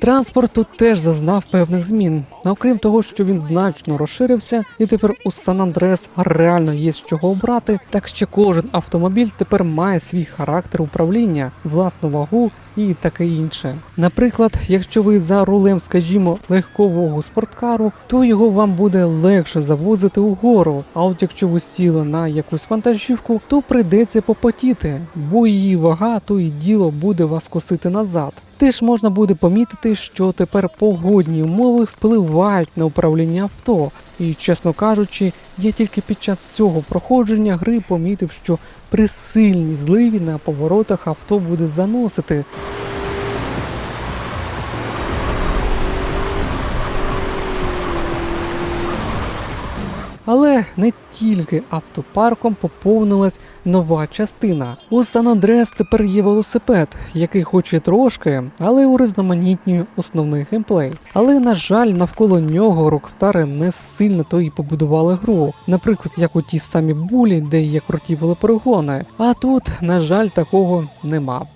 Транспорт тут теж зазнав певних змін. А Окрім того, що він значно розширився, і тепер у Сан Андрес реально є з чого обрати, так ще кожен автомобіль тепер має свій характер управління, власну вагу і таке інше. Наприклад, якщо ви за рулем, скажімо, легкового спорткару, то його вам буде легше завозити угору. А от якщо ви сіли на якусь вантажівку, то прийдеться попотіти, бо її вага то і діло буде вас косити назад. Теж можна буде помітити, що тепер погодні умови впливають на управління авто. І, чесно кажучи, я тільки під час цього проходження гри помітив, що при сильній зливі на поворотах авто буде заносити. Але не тільки автопарком поповнилась нова частина. У Сан Андреас тепер є велосипед, який хоч і трошки, але урізноманітнює основний геймплей. Але на жаль, навколо нього рокстари не сильно то і побудували гру. Наприклад, як у тій самі булі, де є круті велоперегони. А тут, на жаль, такого нема.